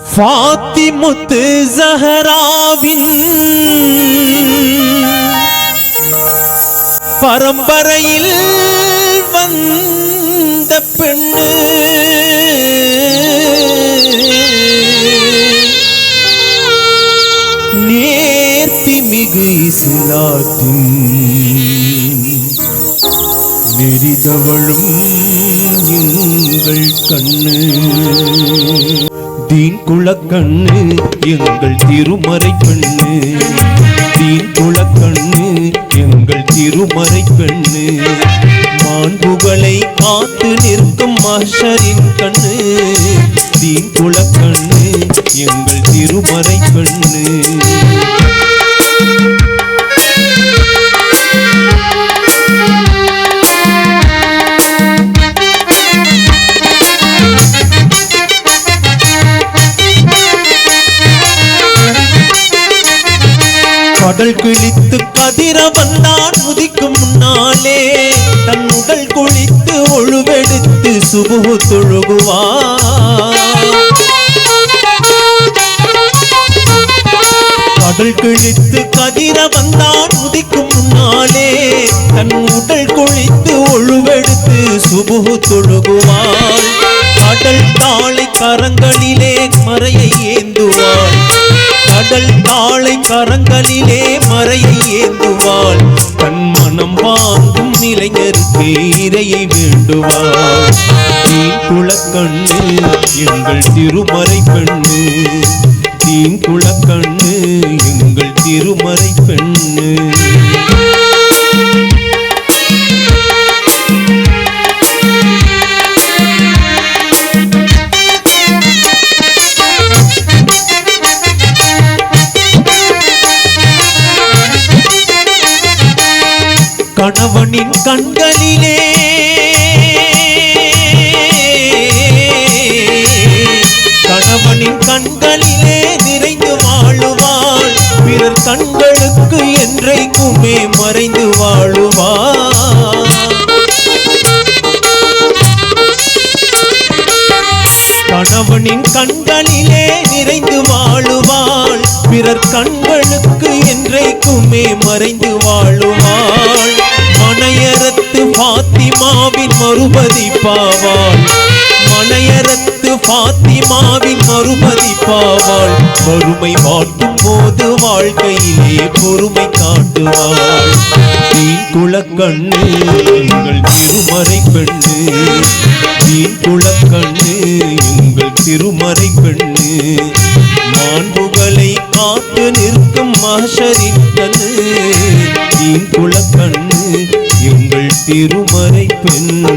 ஃபாத்திமுத்து ஜஹராவின் பரம்பரையில் வந்த பெண்ணு. நேர்த்தி மிகு இஸ்லாத்தின் நெறிதவளும் எங்கள் கண்ணு. தீன் குளக்கண்ணு எங்கள் திருமறை பெண்ணு. தீன் குளக்கண்ணு எங்கள் திருமறை பெண்ணு. மாண்புகளை காத்து நிற்கும் மஷரின் கண்ணு. தீன் குளக்கண்ணு எங்கள் திருமறை பெண்ணு. கடல் கிழித்து கதிர வந்தான் உதிக்கும் முன்னாலே. தன் உடல் குளித்து ஒழுவெடுத்து சுபு தொழுகுவார். கடல் கிழித்து கதிர வந்தான் உதிக்கும் முன்னாலே. தன் உடல் குளித்து ஒழுவெடுத்து சுபு தொழுகுவாள் கடல் தாளை கரங்களிலே மறையை ஏந்துவாள் கடல் தாளை கரங்களிலே மறையை ஏந்துவாள் தன் மனம் வாங்கும் இளைஞருக்கு இரையை வேண்டுவாள். தீன் குளக்கண்ணு எங்கள் திருமறை பெண்ணு. தீன் குளக்கண்ணு எங்கள் திருமறை பெண்ணு. கணவனின் கண்களிலே. கணவனின் கண்களிலே நிறைந்து வாழுவாள். பிறர் கண்களுக்கு என்றைக்குமே மறைந்து வாழுவாள். கணவனின் கண்களிலே நிறைந்து வாழுவாள். பிறர் கண்களுக்கு என்றைக்குமே மறைந்து வாழுவாள். மனையரத்து பாத்திமாவின் மறுபதி பாவாள். மனையரத்து பாத்திமாவின் மறுபதி பாவாள். வறுமை வாட்டும் போது வாழ்க்கையிலே பொறுமை காட்டுவாள். தீன் குளக்கண்ணு எங்கள் திருமறை பெண்ணு. தீன் குளக்கண்ணு எங்கள் திருமறை பெண்ணு. மாண்புகளை காத்து நிற்கும் மகஷரின் கண்ணு குளக்கண்ணு திருமறை பெண்ணு.